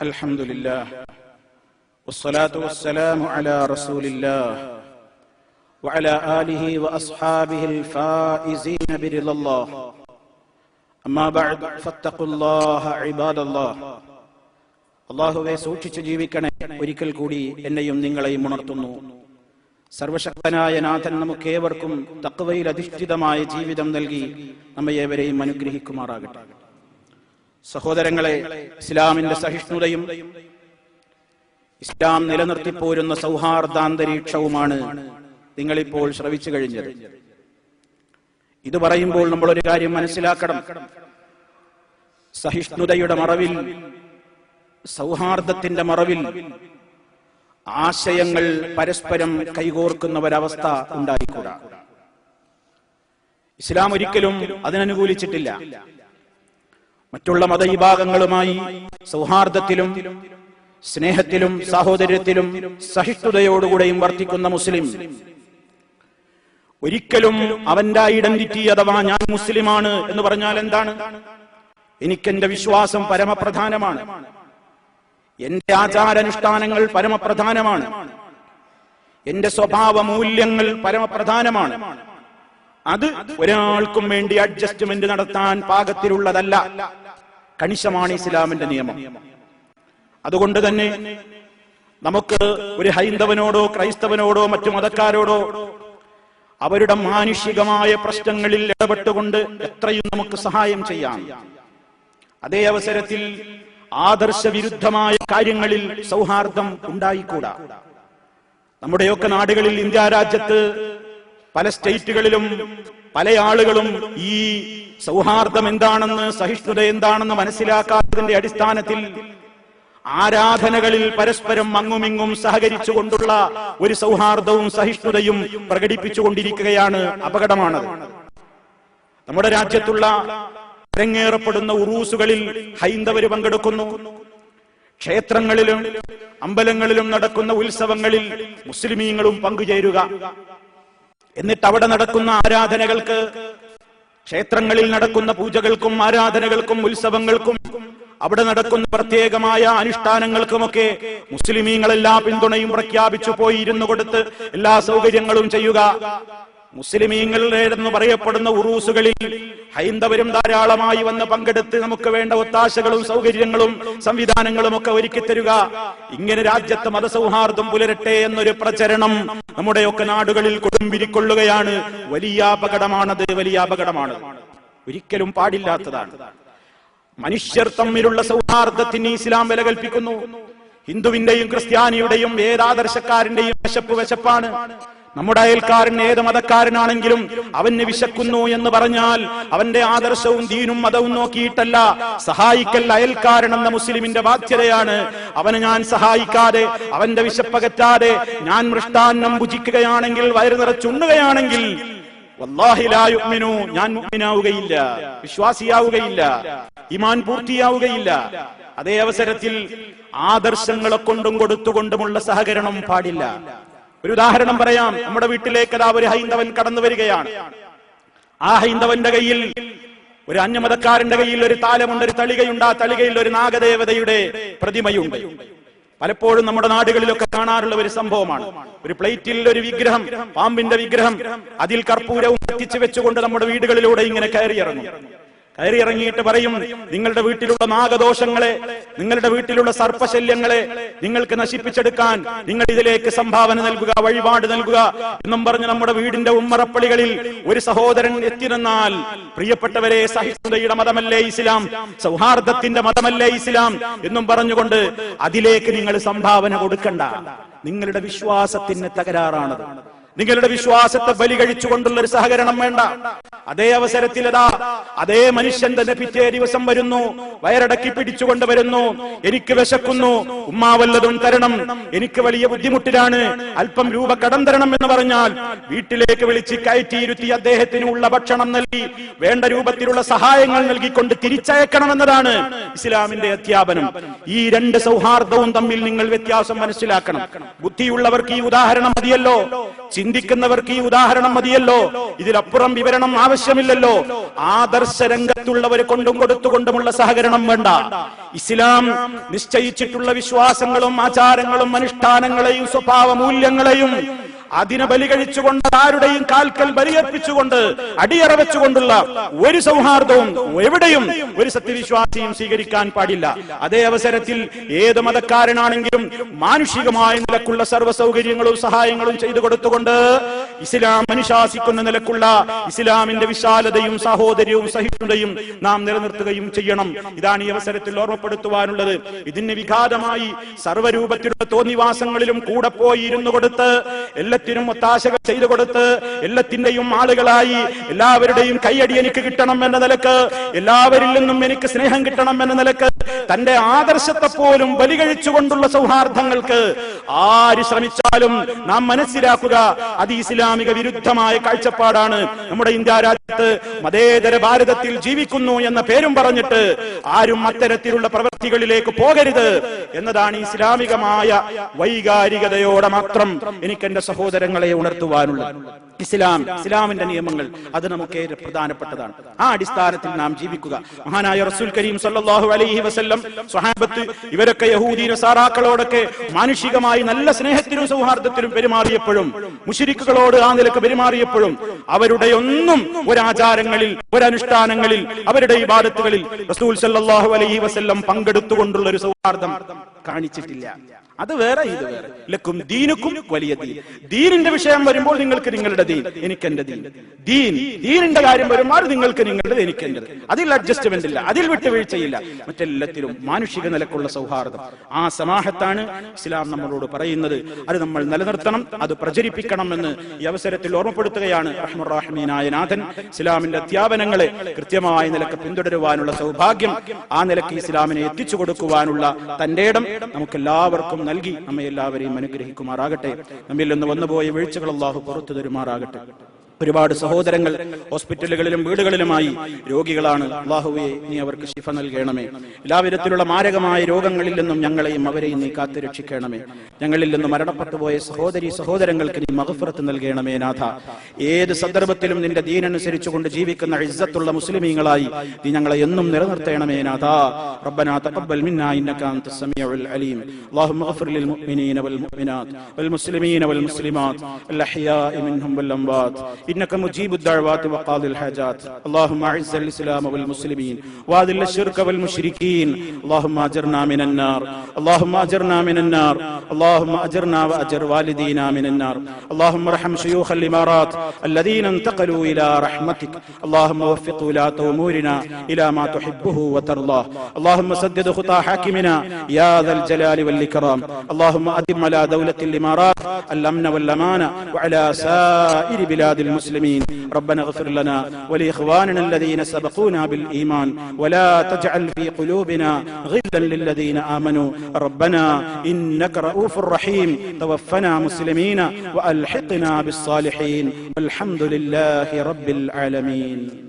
الحمد لله والصلاة والسلام على رسول الله وعلى آله وأصحابه الفائزين برضا الله أما بعد فاتقوا الله عباد الله അള്ളാഹുവെ സൂക്ഷിച്ചു ജീവിക്കണേ ഒരിക്കൽ കൂടി എന്നെയും നിങ്ങളെയും ഉണർത്തുന്നു സർവശക്തനായ നാഥൻ നമുക്ക് ഏവർക്കും തക്കവയിൽ അധിഷ്ഠിതമായ ജീവിതം നൽകി നമ്മെ ഏവരെയും അനുഗ്രഹിക്കുമാറാകട്ടെ സഹോദരങ്ങളെ ഇസ്ലാമിന്റെ സഹിഷ്ണുതയും ഇസ്ലാം നിലനിർത്തിപ്പോരുന്ന സൗഹാർദ്ദാന്തരീക്ഷവുമാണ് നിങ്ങളിപ്പോൾ ശ്രവിച്ചു കഴിഞ്ഞത്. ഇത് പറയുമ്പോൾ നമ്മൾ ഒരു കാര്യം മനസ്സിലാക്കണം. സഹിഷ്ണുതയുടെ മറവിൽ സൗഹാർദ്ദത്തിന്റെ മറവിൽ ആശയങ്ങൾ പരസ്പരം കൈകോർക്കുന്ന ഒരവസ്ഥ ഉണ്ടായിക്കൂടാ. ഇസ്ലാം ഒരിക്കലും അതിനനുകൂലിച്ചിട്ടില്ല. മറ്റുള്ള മതവിഭാഗങ്ങളുമായി സൗഹാർദ്ദത്തിലും സ്നേഹത്തിലും സാഹോദര്യത്തിലും സഹിഷ്ണുതയോടുകൂടെയും വർത്തിക്കുന്ന മുസ്ലിം. ഒരിക്കലും അവന്റെ ഐഡന്റിറ്റി അഥവാ ഞാൻ മുസ്ലിമാണ് എന്ന് പറഞ്ഞാൽ എന്താണ്? എനിക്കെന്റെ വിശ്വാസം പരമപ്രധാനമാണ്. എന്റെ ആചാരാനുഷ്ഠാനങ്ങൾ പരമപ്രധാനമാണ്. എന്റെ സ്വഭാവ മൂല്യങ്ങൾ പരമപ്രധാനമാണ്. അത് ഒരാൾക്കും വേണ്ടി അഡ്ജസ്റ്റ്മെന്റ് നടത്താൻ പാകത്തിലുള്ളതല്ല. കണിശമാണ് ഇസ്ലാമിന്റെ നിയമം. അതുകൊണ്ട് തന്നെ നമുക്ക് ഒരു ഹൈന്ദവനോടോ ക്രൈസ്തവനോടോ മറ്റു മതക്കാരോടോ അവരുടെ മാനുഷികമായ പ്രശ്നങ്ങളിൽ ഇടപെട്ടുകൊണ്ട് എത്രയും നമുക്ക് സഹായം ചെയ്യാം. അതേ അവസരത്തിൽ ആദർശ വിരുദ്ധമായ കാര്യങ്ങളിൽ സൗഹാർദ്ദം ഉണ്ടായിക്കൂടാ. നമ്മുടെയൊക്കെ നാടുകളിൽ ഇന്ത്യ രാജ്യത്ത് പല സ്റ്റേറ്റുകളിലും പല ആളുകളും ഈ സൗഹാർദ്ദം എന്താണെന്ന് സഹിഷ്ണുത എന്താണെന്ന് മനസ്സിലാക്കാത്തതിന്റെ അടിസ്ഥാനത്തിൽ ആരാധനകളിൽ പരസ്പരം അങ്ങുമിങ്ങും സഹകരിച്ചുകൊണ്ടുള്ള ഒരു സൗഹാർദ്ദവും സഹിഷ്ണുതയും പ്രകടിപ്പിച്ചുകൊണ്ടിരിക്കുകയാണ് അപകടമാണ് നമ്മുടെ രാജ്യത്തുള്ള അരങ്ങേറപ്പെടുന്ന ഉറൂസുകളിൽ ഹൈന്ദവർ പങ്കെടുക്കുന്നു. ക്ഷേത്രങ്ങളിലും അമ്പലങ്ങളിലും നടക്കുന്ന ഉത്സവങ്ങളിൽ മുസ്ലിമീങ്ങളും പങ്കുചേരുക. എന്നിട്ട് അവിടെ നടക്കുന്ന ആരാധനകൾക്ക് ക്ഷേത്രങ്ങളിൽ നടക്കുന്ന പൂജകൾക്കും ആരാധനകൾക്കും ഉത്സവങ്ങൾക്കും അവിടെ നടക്കുന്ന പ്രത്യേകമായ അനുഷ്ഠാനങ്ങൾക്കുമൊക്കെ മുസ്ലിമീങ്ങളെല്ലാ പിന്തുണയും പ്രഖ്യാപിച്ചു പോയി ഇരുന്നു കൊടുത്ത് എല്ലാ സൗകര്യങ്ങളും ചെയ്യുക. മുസ്ലിമീങ്ങളുടെ എന്ന് പറയപ്പെടുന്ന ഉറൂസുകളിൽ ഹൈന്ദവരും ധാരാളമായി വന്ന് പങ്കെടുത്ത് നമുക്ക് വേണ്ട ഒത്താശകളും സൗകര്യങ്ങളും സംവിധാനങ്ങളും ഒക്കെ ഒരുക്കി തരിക. ഇങ്ങനെ രാജ്യത്ത് മതസൗഹാർദ്ദം പുലരട്ടെ എന്നൊരു പ്രചരണം നമ്മുടെയൊക്കെ നാടുകളിൽ കൊടുമ്പിരിക്കൊള്ളുകയാണ്. വലിയ അപകടമാണത് വലിയ അപകടമാണ്. ഒരിക്കലും പാടില്ലാത്തതാണ്. മനുഷ്യർ തമ്മിലുള്ള സൗഹാർദ്ദത്തിന് ഇസ്ലാം വില കൽപ്പിക്കുന്നു. ഹിന്ദുവിന്റെയും ക്രിസ്ത്യാനിയുടെയും ഏതാദർശക്കാരന്റെയും വിശപ്പ് വിശപ്പാണ് നമ്മുടെ അയൽക്കാരൻ ഏത് മതക്കാരനാണെങ്കിലും അവന് വിശക്കുന്നു എന്ന് പറഞ്ഞാൽ അവന്റെ ആദർശവും ദീനും മതവും നോക്കിയിട്ടല്ല. സഹായിക്കൽ അയൽക്കാരൻ എന്ന മുസ്ലിമിന്റെ ബാധ്യതയാണ്. അവന് ഞാൻ സഹായിക്കാതെ അവന്റെ വിശപ്പകറ്റാതെ ഞാൻ മൃഷ്ടാന്നം ഭുജിക്കുകയാണെങ്കിൽ വയറു നിറച്ചുണ്ണുകയാണെങ്കിൽ ഞാൻ മുഅ്മിനാവുകയില്ല വിശ്വാസിയാവുകയില്ല ഇമാൻ പൂർത്തിയാവുകയില്ല. അതേ അവസരത്തിൽ ആദർശങ്ങളെ കൊണ്ടും കൊടുത്തുകൊണ്ടുമുള്ള സഹകരണം പാടില്ല. ഒരു ഉദാഹരണം പറയാം. നമ്മുടെ വീട്ടിലേക്ക് അതാ ഒരു ഹൈന്ദവൻ കടന്നു വരികയാണ്. ആ ഹൈന്ദവന്റെ കയ്യിൽ ഒരു അന്യമതക്കാരന്റെ കയ്യിൽ ഒരു താലമുണ്ട് ഒരു തളികയുണ്ട്. ആ തളികയിൽ ഒരു നാഗദേവതയുടെ പ്രതിമയുണ്ട്. പലപ്പോഴും നമ്മുടെ നാടുകളിലൊക്കെ കാണാറുള്ള ഒരു സംഭവമാണ്. ഒരു പ്ലേറ്റിൽ ഒരു വിഗ്രഹം പാമ്പിന്റെ വിഗ്രഹം അതിൽ കർപ്പൂരവും എത്തിച്ചു വെച്ചുകൊണ്ട് നമ്മുടെ വീടുകളിലൂടെ ഇങ്ങനെ കയറിയിറങ്ങും. കയറി ഇറങ്ങിയിട്ട് പറയും നിങ്ങളുടെ വീട്ടിലുള്ള നാഗദോഷങ്ങളെ നിങ്ങളുടെ വീട്ടിലുള്ള സർപ്പശല്യങ്ങളെ നിങ്ങൾക്ക് നശിപ്പിച്ചെടുക്കാൻ നിങ്ങൾ ഇതിലേക്ക് സംഭാവന നൽകുക വഴിപാട് നൽകുക എന്നും പറഞ്ഞ് നമ്മുടെ വീടിന്റെ ഉമ്മറപ്പള്ളികളിൽ ഒരു സഹോദരൻ എത്തിരുന്നാൽ പ്രിയപ്പെട്ടവരെ സഹിഷ്ണുതയുടെ മതമല്ലേ ഇസ്ലാം സൗഹാർദ്ദത്തിന്റെ മതമല്ലേ ഇസ്ലാം എന്നും പറഞ്ഞുകൊണ്ട് അതിലേക്ക് നിങ്ങൾ സംഭാവന കൊടുക്കണ്ട. നിങ്ങളുടെ വിശ്വാസത്തിന് തകരാറാണത്. നിങ്ങളുടെ വിശ്വാസത്തെ ബലി കഴിച്ചുകൊണ്ടുള്ള ഒരു സഹകരണം വേണ്ട. അതേ അവസരത്തിൽ അതാ അതേ മനുഷ്യൻ തന്നെ പിറ്റേ ദിവസം വരുന്നു. വയറടക്കി പിടിച്ചുകൊണ്ട് വരുന്നു. എനിക്ക് വിശക്കുന്നു. ഉമ്മാവല്ലതും തരണം. എനിക്ക് വലിയ ബുദ്ധിമുട്ടിലാണ്. അല്പം രൂപ കടം തരണം എന്ന് പറഞ്ഞാൽ വീട്ടിലേക്ക് വിളിച്ച് കയറ്റിയിരുത്തി അദ്ദേഹത്തിന് ഉള്ള ഭക്ഷണം നൽകി വേണ്ട രൂപത്തിലുള്ള സഹായങ്ങൾ നൽകിക്കൊണ്ട് തിരിച്ചയക്കണമെന്നതാണ് ഇസ്ലാമിന്റെ അധ്യാപനം. ഈ രണ്ട് സൗഹാർദ്ദവും തമ്മിൽ നിങ്ങൾ വ്യത്യാസം മനസ്സിലാക്കണം. ബുദ്ധിയുള്ളവർക്ക് ഈ ഉദാഹരണം മതിയല്ലോ. ചിന്തിക്കുന്നവർക്ക് ഈ ഉദാഹരണം മതിയല്ലോ. ഇതിലപ്പുറം വിവരണം ആവശ്യമില്ലല്ലോ. ആദർശ രംഗത്തുള്ളവരെ കൊണ്ടും കൊടുത്തുകൊണ്ടുമുള്ള സഹകരണം വേണ്ട. ഇസ്ലാം നിശ്ചയിച്ചിട്ടുള്ള വിശ്വാസങ്ങളും ആചാരങ്ങളും അനുഷ്ഠാനങ്ങളെയും സ്വഭാവ മൂല്യങ്ങളെയും അതിനെ ബലി കഴിച്ചുകൊണ്ട് ആരുടെയും കാൽക്കൽ ബലിയർപ്പിച്ചുകൊണ്ട് അടിയറ വെച്ചുകൊണ്ടുള്ള ഒരു സൗഹാർദ്ദവും എവിടെയും ഒരു സത്യവിശ്വാസിയും സ്വീകരിക്കാൻ പാടില്ല. അതേ അവസരത്തിൽ ഏത് മതക്കാരനാണെങ്കിലും മാനുഷികമായ നിലക്കുള്ള സർവ സൗകര്യങ്ങളും സഹായങ്ങളും ചെയ്തു കൊടുത്തുകൊണ്ട് ഇസ്ലാം അനുശാസിക്കുന്ന നിലക്കുള്ള ഇസ്ലാമിന്റെ വിശാലതയും സഹോദര്യവും സഹിഷ്ണുതയും നാം നിലനിർത്തുകയും ചെയ്യണം. ഇതാണ് ഈ അവസരത്തിൽ ഓർമ്മപ്പെടുത്തുവാനുള്ളത്. ഇതിന് വിഘാതമായി സർവരൂപത്തിലുള്ള തോന്നിവാസങ്ങളിലും കൂടെ പോയി ഇരുന്നു കൊടുത്ത് എല്ലാത്തിനും ഒത്താശകൾ ചെയ്തു കൊടുത്ത് എല്ലാത്തിന്റെയും ആളുകളായി എല്ലാവരുടെയും കൈയടി എനിക്ക് കിട്ടണം എന്ന നിലയ്ക്ക് എല്ലാവരിൽ നിന്നും എനിക്ക് സ്നേഹം കിട്ടണം എന്ന നിലയ്ക്ക് തന്റെ ആദർശത്തെ പോലും ബലികഴിച്ചുകൊണ്ടുള്ള സൗഹാർദ്ദങ്ങൾക്ക് ആര് ശ്രമിച്ചാലും നാം മനസ്സിലാക്കുക അത് ഇസ്ലാമിക വിരുദ്ധമായ കാഴ്ചപ്പാടാണ് നമ്മുടെ ഇന്ത്യ രാജ്യത്ത് മതേതര ഭാരതത്തിൽ ജീവിക്കുന്നു എന്ന പേരും പറഞ്ഞിട്ട് ആരും അത്തരത്തിലുള്ള പ്രവൃത്തികളിലേക്ക് പോകരുത് എന്നതാണ് ഇസ്ലാമികമായ വൈകാരികതയോടെ മാത്രം എനിക്ക് എന്റെ സഹോദരങ്ങളെ ഉണർത്തുവാനുള്ളത്. ഇസ്ലാം ഇസ്ലാമിന്റെ നിയമങ്ങൾ അത് നമുക്ക് ഏറെ പ്രധാനപ്പെട്ടതാണ്. ആ അടിസ്ഥാനത്തിൽ നാം ജീവിക്കുക. മഹാനായ റസൂൽ കരീം സല്ലാഹു അലൈഹി വസ്ല്ലം സ്വഹാബത്ത് ഇവരൊക്കെ യഹൂദി നസാറാക്കളോടൊക്കെ മാനുഷികമായി നല്ല സ്നേഹത്തിനും സൗഹാർദ്ദത്തിനും പെരുമാറിയപ്പോഴും മുഷിരിക്കുകളോട് ആ നിലയ്ക്ക് പെരുമാറിയപ്പോഴും അവരുടെ ഒന്നും ഒരാചാരങ്ങളിൽ ഒരനുഷ്ഠാനങ്ങളിൽ അവരുടെ ഇബാദത്തുകളിൽ റസൂൽ സല്ലാഹു അലൈഹി വസ്ല്ലം പങ്കെടുത്തുകൊണ്ടുള്ള ഒരു സൗഹാർദ്ദം കാണിച്ചിട്ടില്ല. അത് വേറെ ഇത് വേറെ. ലക്കും ദീനുക്കും വലിയ ദീൻ. ദീനിന്റെ വിഷയം വരുമ്പോൾ നിങ്ങൾക്ക് നിങ്ങളുടെ ദീൻ എനിക്ക് എന്റെ ദീൻ. ദീൻ ദീനിന്റെ കാര്യം വരുമ്പോൾ നിങ്ങൾക്ക് നിങ്ങളുടെ എനിക്ക് എന്റേത് അതിൽ അഡ്ജസ്റ്റ്മെന്റ് ഇല്ല അതിൽ വിട്ടുവീഴ്ചയില്ല മറ്റെല്ലാത്തിലും മാനുഷിക നിലക്കുള്ള സൗഹാർദ്ദം. ആ സമാഹത്താണ് ഇസ്ലാം നമ്മളോട് പറയുന്നത്. അത് നമ്മൾ നിലനിർത്തണം അത് പ്രചരിപ്പിക്കണം എന്ന് ഈ അവസരത്തിൽ ഓർമ്മപ്പെടുത്തുകയാണ് റഹ്മുറാഹ്മീനായ നാഥൻ. ഇസ്ലാമിന്റെ അധ്യാപനങ്ങളെ കൃത്യമായ നിലയ്ക്ക് പിന്തുടരുവാനുള്ള സൗഭാഗ്യം ആ നിലയ്ക്ക് ഇസ്ലാമിനെ എത്തിച്ചു കൊടുക്കുവാനുള്ള തന്റെ ഇടം നമുക്ക് എല്ലാവർക്കും നൽകി നമ്മെ എല്ലാവരെയും അനുഗ്രഹിക്കുമാറാകട്ടെ. നമ്മിൽ നിന്ന് വന്നുപോയ വീഴ്ചകൾ അള്ളാഹു പുറത്തു തരുമാറാകട്ടെ. ഒരുപാട് സഹോദരങ്ങൾ ഹോസ്പിറ്റലുകളിലും വീടുകളിലുമായി രോഗികളാണ് അള്ളാഹുവെ നീ അവർക്ക് ശിഫ നൽകണമേ എല്ലാവിധത്തിലുള്ള മാരകമായ രോഗങ്ങളിൽ നിന്നും ഞങ്ങളെയും അവരെയും നീ കാത്തു രക്ഷിക്കണമേ ഞങ്ങളിൽ നിന്ന് മരണപ്പെട്ടു പോയ സഹോദരി സഹോദരങ്ങൾക്ക് നീ മഹഫറത്ത് നൽകണമേ നാഥ ഏത് സന്ദർഭത്തിലും നിന്റെ ദീനനുസരിച്ചുകൊണ്ട് ജീവിക്കുന്ന ഇസ്സത്തുള്ള മുസ്ലിമീങ്ങളായി നീ ഞങ്ങളെ എന്നും നിലനിർത്തണമേ നാഥ ربنا تقبل منا انك انت السميع العليم اللهم اغفر للمؤمنين والمؤمنات والمسلمين والمسلمات الاحياء منهم والاموات إنك مجيب الدعوات وقاضي الحاجات. اللهم أعز الإسلام والمسلمين وأذل الشرك والمشركين. اللهم أجرنا من النار. اللهم أجرنا من النار. اللهم أجرنا وأجر والدينا من النار. اللهم ارحم شيوخ الإمارات الذين انتقلوا إلى رحمتك. اللهم وفق ولاة أمورنا إلى ما تحبه وترضاه. اللهم سدد خطى حاكمنا يا ذا الجلال والإكرام. اللهم أدم على دولة الإمارات الأمن والامان وعلى سائر بلاد المسلمين. ربنا اغفر لنا ولإخواننا الذين سبقونا بالإيمان. ولا تجعل في قلوبنا غلا للذين آمنوا. ربنا إنك رؤوف رحيم. توفنا مسلمين وألحقنا بالصالحين. والحمد لله رب العالمين.